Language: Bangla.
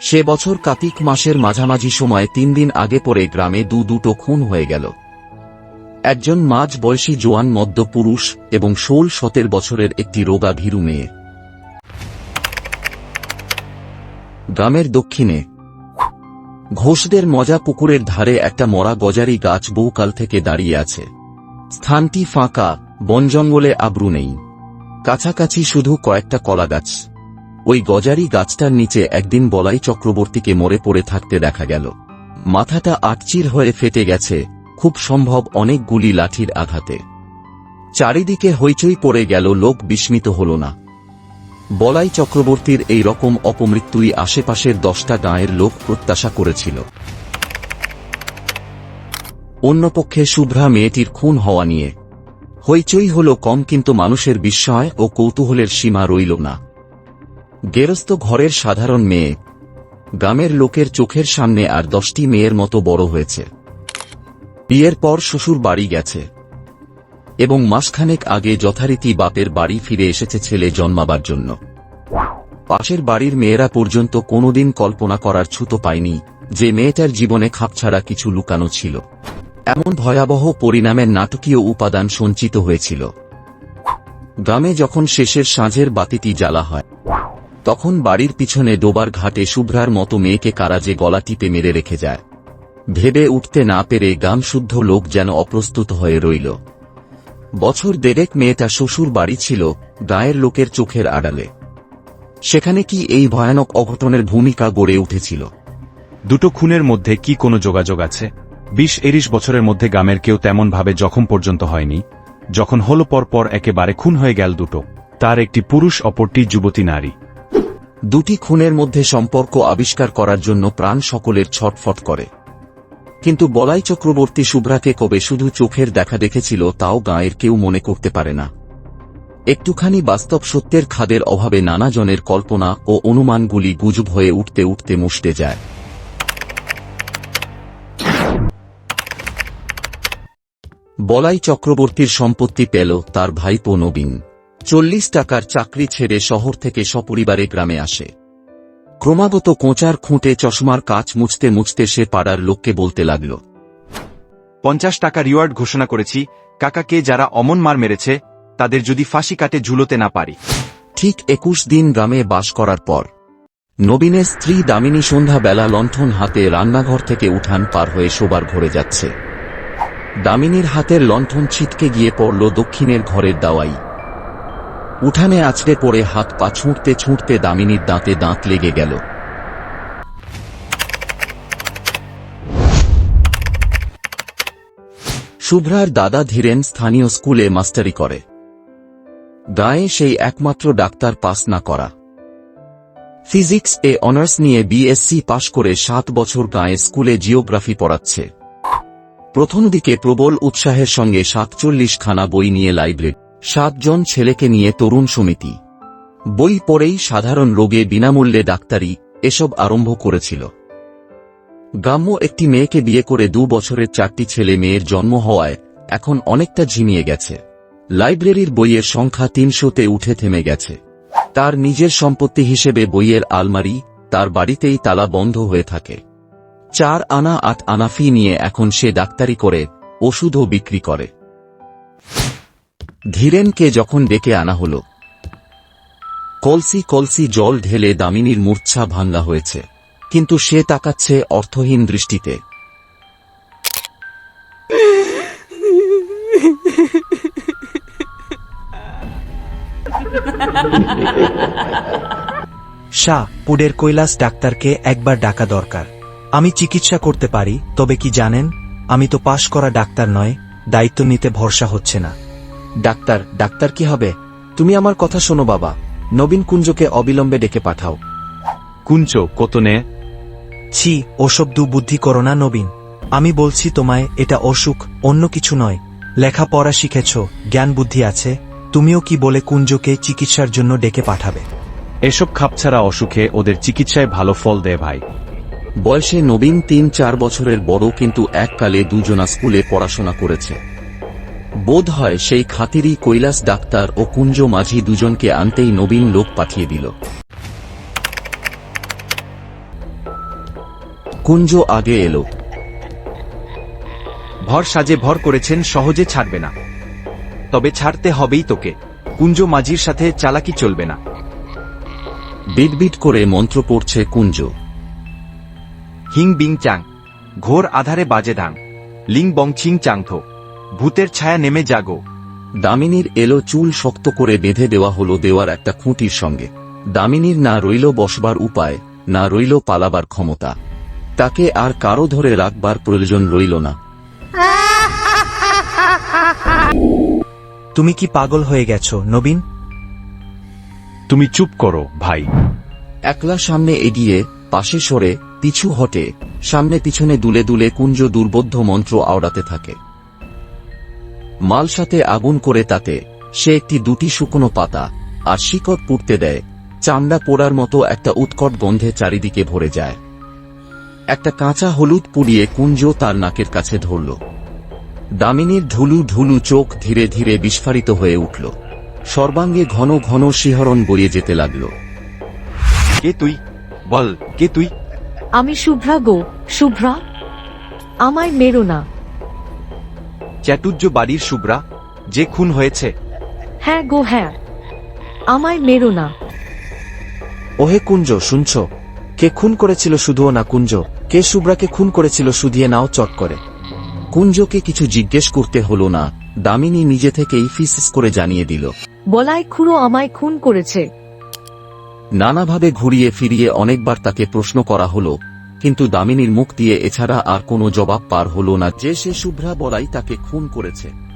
সে বছর কার্তিক মাসের মাঝামাঝি সময় তিন দিন আগে পরে গ্রামে দু দুটো খুন হয়ে গেল। একজন মাঝ বয়সী জোয়ান মদ্য পুরুষ এবং ষোল সতের বছরের একটি রোগা ভীরু মেয়ে। গ্রামের দক্ষিণে। ঘোষদের মজা পুকুরের ধারে একটা মরা গজারি গাছ বহুকাল থেকে দাঁড়িয়ে আছে। স্থানটি ফাঁকা, বন জঙ্গলে আব্রু নেই। কাছাকাছি শুধু কয়েকটা কলা গাছ। ওই গজারি গাছটার নিচে একদিন বলাই চক্রবর্তীকে মরে পড়ে থাকতে দেখা গেল। মাথাটা আটচির হয়ে ফেটে গেছে, খুব সম্ভব অনেক গুলি লাঠির আঘাতে। চারিদিকে হইচই পড়ে গেল, লোক বিস্মিত হল না। বলাই চক্রবর্তীর এই রকম অপমৃত্যুই আশেপাশের দশটা গাঁয়ের লোক প্রত্যাশা করেছিল। অন্যপক্ষে শুভ্রা মেয়েটির খুন হওয়া নিয়ে। হইচই হল কম, কিন্তু মানুষের বিস্ময় ও কৌতূহলের সীমা রইল না। গেরস্ত ঘরের সাধারণ মেয়ে। গ্রামের লোকের চোখের সামনে আর দশটি মেয়ের মতো বড় হয়েছে। বিয়ের পর শ্বশুর বাড়ি গেছে। এবং মাসখানেক আগে যথারীতি বাপের বাড়ি ফিরে এসেছে ছেলে জন্মাবার জন্য। পাশের বাড়ির মেয়েরা পর্যন্ত কোনোদিন কল্পনা করার ছুতো পায়নি যে মেয়েটার জীবনে খাপছাড়া কিছু লুকানো ছিল। এমন ভয়াবহ পরিণামের নাটকীয় উপাদান সঞ্চিত হয়েছিল। গ্রামে যখন শেষের সাঁঝের বাতিটি জ্বালা হয় তখন বাড়ির পিছনে ডোবার ঘাটে শুভ্রার মতো মেয়েকে কারা যে গলা টিপে মেরে রেখে যায়। ভেবে উঠতে না পেরে গামশুদ্ধ লোক যেন অপ্রস্তুত হয়ে রইল। বছর দেড়েক মেয়েটা শ্বশুর বাড়ি ছিল, গায়ের লোকের চোখের আড়ালে। সেখানে কি এই ভয়ানক অঘটনের ভূমিকা গড়ে উঠেছিল? দুটো খুনের মধ্যে কি কোনো যোগাযোগ আছে? বিশ এরিশ বছরের মধ্যে গ্রামের কেউ তেমনভাবে জখম পর্যন্ত হয়নি। যখন হল পর পর একেবারে খুন হয়ে গেল দুটো। তার একটি পুরুষ, অপরটি যুবতী নারী। দুটি খুনের মধ্যে সম্পর্ক আবিষ্কার করার জন্য প্রাণ সকলের ছটফট করে। কিন্তু বলাই চক্রবর্তী শুভ্রাকে কবে শুধু চোখের দেখা দেখেছিল তাও গাঁয়ের কেউ মনে করতে পারে না। একটুখানি বাস্তব সত্যের খাদের অভাবে নানাজনের কল্পনা ও অনুমানগুলি গুজব হয়ে উঠতে উঠতে মুষতে যায়। বলাই চক্রবর্তীর সম্পত্তি পেল তার ভাইপো নবীন। চল্লিশ টাকার চাকরি ছেড়ে শহর থেকে সপরিবারে গ্রামে আসে। ক্রমাগত কোঁচার খুঁটে চশমার কাচ মুছতে মুছতে সে পাড়ার লোককে বলতে লাগল পঞ্চাশ টাকা রিওয়ার্ড ঘোষণা করেছি কাকাকে যারা অমন মার মেরেছে তাদের যদি ফাঁসি কাটে ঝুলোতে না পারি। ঠিক একুশ দিন গ্রামে বাস করার পর নবীনের স্ত্রী দামিনী সন্ধ্যাবেলা লণ্ঠন হাতে রান্নাঘর থেকে উঠান পার হয়ে শোবার ঘরে যাচ্ছে। দামিনীর হাতের লণ্ঠন ছিটকে গিয়ে পড়ল দক্ষিণের ঘরের দাওয়াই। উঠানে আছড়ে পড়ে হাত পা ছুঁটতে ছুঁটতে দামিনীর দাঁতে দাঁত লেগে গেল। শুভ্রার দাদা ধীরেন স্থানীয় স্কুলে মাস্টারি করে। গায়ে সেই একমাত্র ডাক্তার পাস না করা। ফিজিক্স এ অনার্স নিয়ে বিএসসি পাশ করে সাত বছর গায়ে স্কুলে জিওগ্রাফি পড়াচ্ছে। প্রথম দিকে প্রবল উৎসাহের সঙ্গে সাতচল্লিশ খানা বই নিয়ে লাইব্রেরি সাতজন ছেলেকে নিয়ে তরুণ সমিতি। বই পড়েই সাধারণ রোগে বিনামূল্যে ডাক্তারি এসব আরম্ভ করেছিল। গ্রাম্য একটি মেয়েকে বিয়ে করে দু বছরের চারটি ছেলে মেয়ের জন্ম হওয়ায় এখন অনেকটা ঝিমিয়ে গেছে। লাইব্রেরির বইয়ের সংখ্যা তিনশোতে উঠে থেমে গেছে। তার নিজের সম্পত্তি হিসেবে বইয়ের আলমারি তার বাড়িতেই তালা বন্ধ হয়ে থাকে। চার আনা, আট আনা ফি নিয়ে এখন সে ডাক্তারি করে, ওষুধও বিক্রি করে। ধীরেনকে যখন ডেকে আনা হল, কলসি কলসি জল ঢেলে দামিনীর মূর্ছা ভাঙ্গা হয়েছে, কিন্তু সে তাকাচ্ছে অর্থহীন দৃষ্টিতে। শাহ পুডের কৈলাস ডাক্তারকে একবার ডাকা দরকার। আমি চিকিৎসা করতে পারি, তবে কি জানেন? আমি তো পাশ করা ডাক্তার নয়, দায়িত্ব নিতে ভরসা হচ্ছে না। ডাক্তার ডাক্তার কি হবে? তুমি আমার কথা শোনো বাবা। নবীন কুঞ্জকে অবিলম্বে ডেকে পাঠাও। কুঞ্চ কতনে? ছি ওসব দু বুদ্ধি করো না নবীন। আমি বলছি তোমায় এটা অসুখ অন্য কিছু নয়। লেখাপড়া শিখেছ জ্ঞান বুদ্ধি আছে। তুমিও কি বলে কুঞ্জকে চিকিৎসার জন্য ডেকে পাঠাবে? এসব খাপছাড়া অসুখে ওদের চিকিৎসায় ভালো ফল দেয় ভাই। বয়সে নবীন তিন চার বছরের বড় কিন্তু এককালে দুজনা স্কুলে পড়াশোনা করেছে। বোধ হয় সেই খাতিরই কৈলাস ডাক্তার ও কুঞ্জ মাঝি দুজনকে আনতেই নবীন লোক পাঠিয়ে দিল। কুঞ্জ আগে এলো। ভর সাজে ভর করেছেন, সহজে ছাড়বে না। তবে ছাড়তে হবেই তোকে। কুঞ্জ মাঝির সাথে চালাকি চলবে না। বিটবিট করে মন্ত্র পড়ছে কুঞ্জ। হিং বিং চাং, ঘোর আধারে বাজে ধাং লিং বং ছিং চাংথো ভূতের ছায়া নেমে জাগো। দামিনীর এলো চুল শক্ত করে বেঁধে দেওয়া হলো দেওয়ার একটা খুঁটির সঙ্গে। দামিনীর না রইল বসবার উপায় না রইল পালাবার ক্ষমতা। তাকে আর কারও ধরে রাখবার প্রয়োজন রইল না। তুমি কি পাগল হয়ে গেছো নবীন? তুমি চুপ করো ভাই। একলা সামনে এগিয়ে পাশে সরে পিছু হটে সামনে পিছনে দুলে দুলে কুঞ্জ দুর্বোধ্য মন্ত্র আওড়াতে থাকে। মাল সাথে আগুন করে তাতে সে একটি দুটি শুকনো পাতা আর শিকড় পুড়তে দেয় চামড়া পোড়ার মতো একটা উৎকট গন্ধে চারিদিকে ভরে যায়। একটা কাঁচা হলুদ পুড়িয়ে কুঞ্জ তার নাকের কাছে ধরল। দামিনীর ঢুলু ঢুলু চোখ ধীরে ধীরে বিস্ফারিত হয়ে উঠল। সর্বাঙ্গে ঘন ঘন শিহরণ বইয়ে যেতে লাগল। কে তুই? বল কে তুই? আমি শুভ্রা গো শুভ্রা। আমায় মেরো না। চ্যাটুর্য বাড়ির শুভ্রা যে খুন হয়েছে। হ্যাঁ গো হ্যাঁ। আমায় মেরো না। ওহে কুঞ্জ শুনছ? কে খুন করেছিল শুধুও না কুঞ্জ। কে শুভ্রাকে খুন করেছিল শুধিয়ে নাও চট করে। কুঞ্জকে কিছু জিজ্ঞেস করতে হলো না। দামিনী নিজে থেকেই ফিসিস করে জানিয়ে দিল। বলাই খুড়ো আমায় খুন করেছে। নানাভাবে ঘুরিয়ে ফিরিয়ে অনেকবার তাকে প্রশ্ন করা হলো কিন্তু দামিনীর মুখ দিয়ে এছাড়া আর কোনো জবাব পার হল না যে সে শুভ্রা বলাই তাকে খুন করেছে।